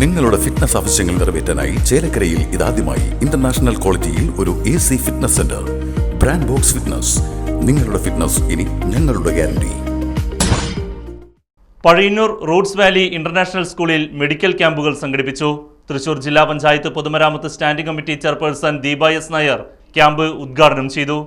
നിങ്ങളുടെ ഫിറ്റ്നസ് ആവശ്യങ്ങൾ നിറവേറ്റാനായി ചേലക്കരയിൽ ഇതാദ്യമായി ഇന്റർനാഷണൽ ക്വാളിറ്റിയിൽ ഒരു A C fitness centre brand Box Fitness നിങ്ങളുടെ ഫിറ്റ്നസ് ഇനി ഞങ്ങളുടെ guarantee Pazhayannur Roots Valley International സ്കൂളിൽ മെഡിക്കൽ ക്യാമ്പുകൾ സംഘടിപ്പിച്ചു. തൃശൂർ ജില്ലാ പഞ്ചായത്ത് പൊതുമരാമത്ത് standing committee chairperson Deepa S Nair camp ഉദ്ഘാടനം ചെയ്തു.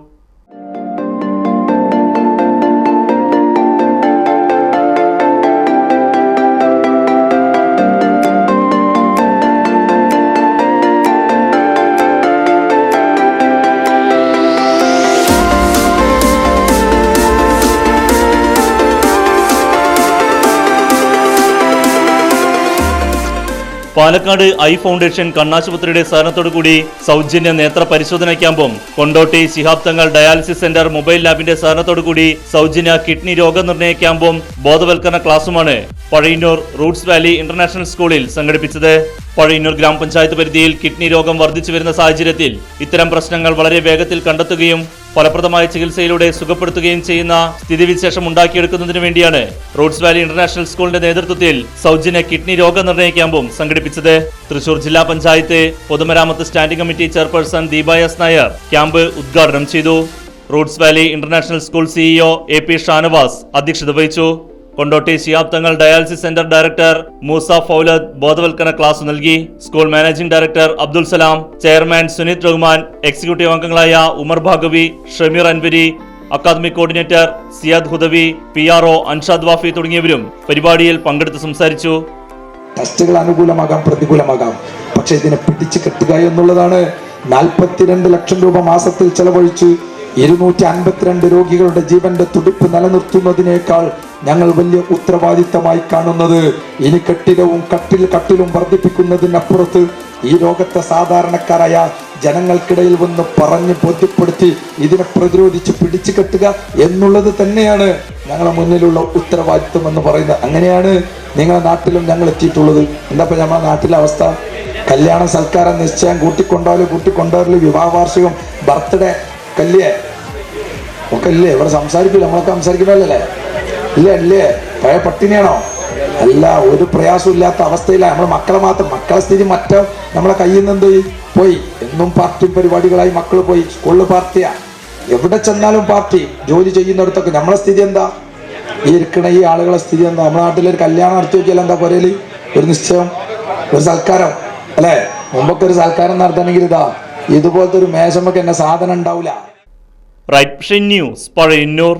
പാലക്കാട് ഐ ഫൗണ്ടേഷൻ കണ്ണാശുപത്രിയുടെ സഹകരണത്തോടുകൂടി സൗജന്യ നേത്ര പരിശോധന ക്യാമ്പും Kondotty Shihab Thangal dialysis centre mobile ലാബിന്റെ സഹകരണത്തോടുകൂടി സൗജന്യ കിഡ്നി രോഗനിർണയ ക്യാമ്പും ബോധവൽക്കരണ ക്ലാസുമാണ് പഴയന്നൂർ റൂട്ട്സ് വാലി ഇന്റർനാഷണൽ സ്കൂളിൽ സംഘടിപ്പിച്ചത്. പഴയന്നൂർ ഗ്രാമപഞ്ചായത്ത് പരിധിയിൽ കിഡ്നി രോഗം വർദ്ധിച്ചു വരുന്ന സാഹചര്യത്തിൽ ഇത്തരം പ്രശ്നങ്ങൾ വളരെ വേഗത്തിൽ കണ്ടെത്തുകയും ഫലപ്രദമായ ചികിത്സയിലൂടെ സുഖപ്പെടുത്തുകയും ചെയ്യുന്ന സ്ഥിതിവിശേഷം ഉണ്ടാക്കിയെടുക്കുന്നതിനു വേണ്ടിയാണ് റോഡ്സ് വാലി ഇന്റർനാഷണൽ സ്കൂളിന്റെ നേതൃത്വത്തിൽ സൗജന്യ കിഡ്നി രോഗനിർണയ ക്യാമ്പും സംഘടിപ്പിച്ചത്. തൃശൂർ ജില്ലാ പഞ്ചായത്ത് പൊതുമരാമത്ത് standing committee chairperson Deepa S Nair camp ഉദ്ഘാടനം ചെയ്തു. Roots valley international school CEO A P Shanavas അധ്യക്ഷത വഹിച്ചു. Kondotty Shiyab Thangal dialysis centre director Moosa Fauladh ബോധവൽക്കരണ ക്ലാസ് നൽകി. School managing director Abdul Salam chairman Suneeth Rahman executive അംഗങ്ങളായ Umar Bhagavi Shameer Anvari academic coordinator Siyad Hudavi P R O Anshad Wafi തുടങ്ങിയവരും പരിപാടിയിൽ പങ്കെടുത്ത് സംസാരിച്ചു. ടെസ്റ്റുകൾ അനുകൂലമാകാം പ്രതികൂലമാകാം. പക്ഷെ ഇതിനെ പിടിച്ചു കെട്ടുക എന്നുള്ളതാണ് നാൽപ്പത്തിരണ്ട് ലക്ഷം രൂപ മാസത്തിൽ ചെലവഴിച്ച് ഇരുന്നൂറ്റി അൻപത്തിരണ്ട് രോഗികളുടെ ജീവന്റെ തുടിപ്പ് നിലനിർത്തുന്നതിനേക്കാൾ ഞങ്ങൾ വലിയ ഉത്തരവാദിത്തമായി കാണുന്നത് ഇനി കെട്ടിടവും കട്ടിൽ കട്ടിലും വർദ്ധിപ്പിക്കുന്നതിനപ്പുറത്ത് ഈ രോഗത്തെ സാധാരണക്കാരായ ജനങ്ങൾക്കിടയിൽ വന്ന് പറഞ്ഞ് ബോധ്യപ്പെടുത്തി ഇതിനെ പ്രതിരോധിച്ച് പിടിച്ചു കെട്ടുക എന്നുള്ളത് തന്നെയാണ് ഞങ്ങളുടെ മുന്നിലുള്ള ഉത്തരവാദിത്വം എന്ന് പറയുന്നത്. അങ്ങനെയാണ് നിങ്ങളുടെ നാട്ടിലും ഞങ്ങൾ എത്തിയിട്ടുള്ളത്. എന്താ ഇപ്പൊ നമ്മുടെ നാട്ടിലെ അവസ്ഥ? കല്യാണ സൽക്കാരം നിശ്ചയം കൂട്ടിക്കൊണ്ടാലും കൂട്ടിക്കൊണ്ടാലും വിവാഹ വാർഷികം ബർത്ത്ഡേ കല്യേ ഒക്കെ ഇല്ലേ ഇവിടെ സംസാരിക്കില്ല നമ്മളൊക്കെ സംസാരിക്കുന്നല്ലേ ഇല്ല ഇല്ലേ? പഴയ പട്ടിണിയാണോ? അല്ല ഒരു പ്രയാസവും ഇല്ലാത്ത അവസ്ഥയില്ല നമ്മളെ മക്കളെ മാത്രം മക്കളെ സ്ഥിതി മറ്റോ നമ്മളെ കയ്യിൽ നിന്ന് പോയി. എന്നും പാർട്ടി പരിപാടികളായി മക്കൾ പോയി. സ്കൂളിൽ പാർട്ടിയാ. എവിടെ ചെന്നാലും പാർട്ടി. ജോലി ചെയ്യുന്നിടത്തൊക്കെ നമ്മളെ സ്ഥിതി എന്താ? ഈ ഇരിക്കണ ഈ ആളുകളെ സ്ഥിതി എന്താ? നമ്മുടെ നാട്ടിൽ ഒരു കല്യാണം നടത്തി വെച്ചാൽ എന്താ പൊരയിൽ ഒരു നിശ്ചയം ഒരു സൽക്കാരം. അല്ലേ? മുമ്പൊക്കെ ഒരു സൽക്കാരം നടത്തണമെങ്കിൽ ഇതാ ഇതുപോലത്തെ ഒരു മേശമൊക്കെ എന്നെ സാധനം ഉണ്ടാവില്ല റൈറ്റ് ന്യൂസ് പഴയന്നൂർ